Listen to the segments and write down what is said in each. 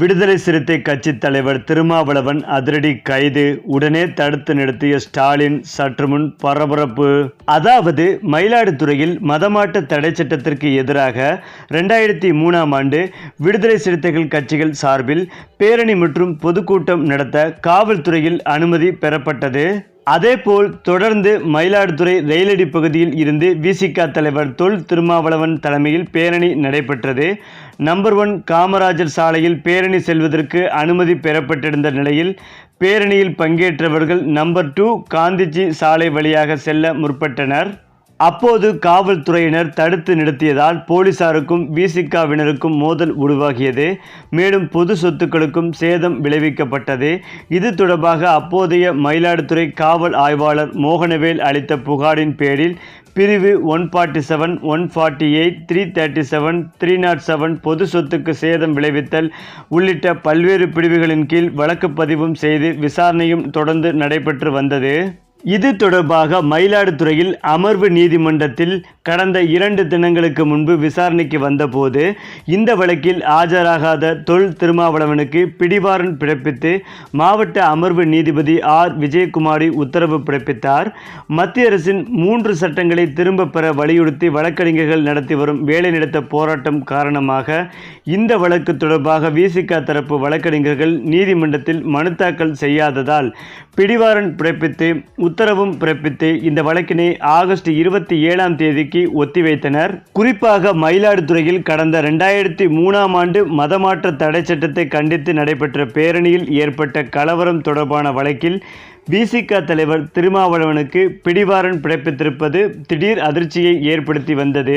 விடுதலை சிறுத்தை கட்சித் தலைவர் திருமாவளவன் அதிரடி கைது. உடனே தடுத்து நிறுத்திய ஸ்டாலின் சற்று முன் பரபரப்பு. அதாவது மயிலாடுதுறையில் மதமாட்ட தடை சட்டத்திற்கு எதிராக ரெண்டாயிரத்தி மூணாம் ஆண்டு விடுதலை சிறுத்தைகள் கட்சிகள் சார்பில் பேரணி மற்றும் பொதுக்கூட்டம் நடத்த காவல்துறையில் அனுமதி பெறப்பட்டது. அதேபோல் தொடர்ந்து மயிலாடுதுறை ரயிலடி பகுதியில் இருந்து விசிக தலைவர் தொல் திருமாவளவன் தலைமையில் பேரணி நடைபெற்றது. நம்பர் ஒன் காமராஜர் சாலையில் பேரணி செல்வதற்கு அனுமதி பெறப்பட்டிருந்த நிலையில் பேரணியில் பங்கேற்றவர்கள் நம்பர் டூ காந்திஜி சாலை வழியாக செல்ல முற்பட்டனர். அப்போது காவல்துறையினர் தடுத்து நிறுத்தியதால் போலீசாருக்கும் விசிகாவினருக்கும் மோதல் உருவாகியது. மேலும் பொது சொத்துக்களுக்கும் சேதம் விளைவிக்கப்பட்டது. இது தொடர்பாக அப்போதைய மயிலாடுதுறை காவல் ஆய்வாளர் மோகனவேல் அளித்த புகாரின் பேரில் பிரிவு one forty seven one forty eight three thirty seven three nought seven பொது சொத்துக்கு சேதம் விளைவித்தல் உள்ளிட்ட பல்வேறு பிரிவுகளின் கீழ் வழக்கு பதிவும் செய்து விசாரணையும் தொடர்ந்து நடைபெற்று வந்தது. இது தொடர்பாக மயிலாடுதுறையில் அமர்வு நீதிமன்றத்தில் கடந்த இரண்டு தினங்களுக்கு முன்பு விசாரணைக்கு வந்தபோது இந்த வழக்கில் ஆஜராகாத தொல் திருமாவளவனுக்கு பிடிவாரன் பிறப்பித்து மாவட்ட அமர்வு நீதிபதி ஆர். விஜயகுமாரி உத்தரவு பிறப்பித்தார். மத்திய அரசின் மூன்று சட்டங்களை திரும்ப பெற வலியுறுத்தி வழக்கறிஞர்கள் நடத்தி வரும் வேலைநிறுத்த போராட்டம் காரணமாக இந்த வழக்கு தொடர்பாக விசிக தரப்பு வழக்கறிஞர்கள் நீதிமன்றத்தில் மனு தாக்கல் செய்யாததால் பிடிவாரன் பிறப்பித்து உத்தரவும் பிறப்பித்து இந்த வழக்கினை ஆகஸ்ட் இருபத்தி ஏழாம் தேதிக்கு ஒத்திவைத்தனர். குறிப்பாக மயிலாடுதுறையில் கடந்த இரண்டாயிரத்தி மூணாம் ஆண்டு மதமாற்ற தடை சட்டத்தை கண்டித்து நடைபெற்ற பேரணியில் ஏற்பட்ட கலவரம் தொடர்பான வழக்கில் விசிக தலைவர் திருமாவளவனுக்கு பிடிவாரன் பிறப்பித்திருப்பது திடீர் அதிர்ச்சியை ஏற்படுத்தி வந்தது.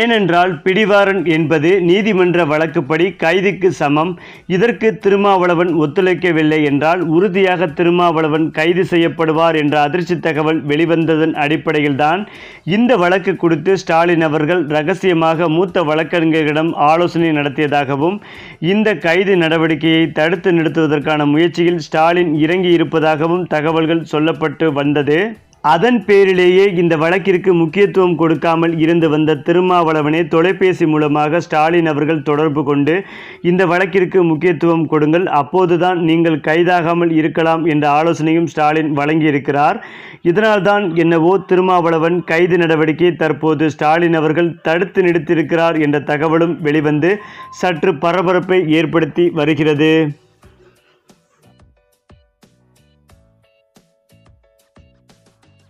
ஏனென்றால் பிடிவாரன் என்பது நீதிமன்ற வழக்குப்படி கைதுக்கு சமம். இதற்கு திருமாவளவன் ஒத்துழைக்கவில்லை என்றால் உறுதியாக திருமாவளவன் கைது செய்யப்படுவார் என்ற அதிர்ச்சி தகவல் வெளிவந்ததன் அடிப்படையில்தான் இந்த வழக்கு குறித்து ஸ்டாலின் அவர்கள் ரகசியமாக மூத்த வழக்கறிஞர்களிடம் ஆலோசனை நடத்தியதாகவும் இந்த கைது நடவடிக்கையை தடுத்து நிறுத்துவதற்கான முயற்சியில் ஸ்டாலின் இறங்கி இருப்பதாகவும் தகவல்கள் சொல்லப்பட்டு வந்தது. அதன் பேரிலேயே இந்த வழக்கிற்கு முக்கியத்துவம் கொடுக்காமல் இருந்து வந்த திருமாவளவனை தொலைபேசி மூலமாக ஸ்டாலின் அவர்கள் தொடர்பு கொண்டு இந்த வழக்கிற்கு முக்கியத்துவம் கொடுங்கள் அப்போதுதான் நீங்கள் கைதாகாமல் இருக்கலாம் என்ற ஆலோசனையும் ஸ்டாலின் வழங்கியிருக்கிறார். இதனால்தான் என்னவோ திருமாவளவன் கைது நடவடிக்கை தற்போது ஸ்டாலின் அவர்கள் தடுத்து நிறுத்தியிருக்கிறார் என்ற தகவலும் வெளிவந்து சற்று பரபரப்பை ஏற்படுத்தி வருகிறது.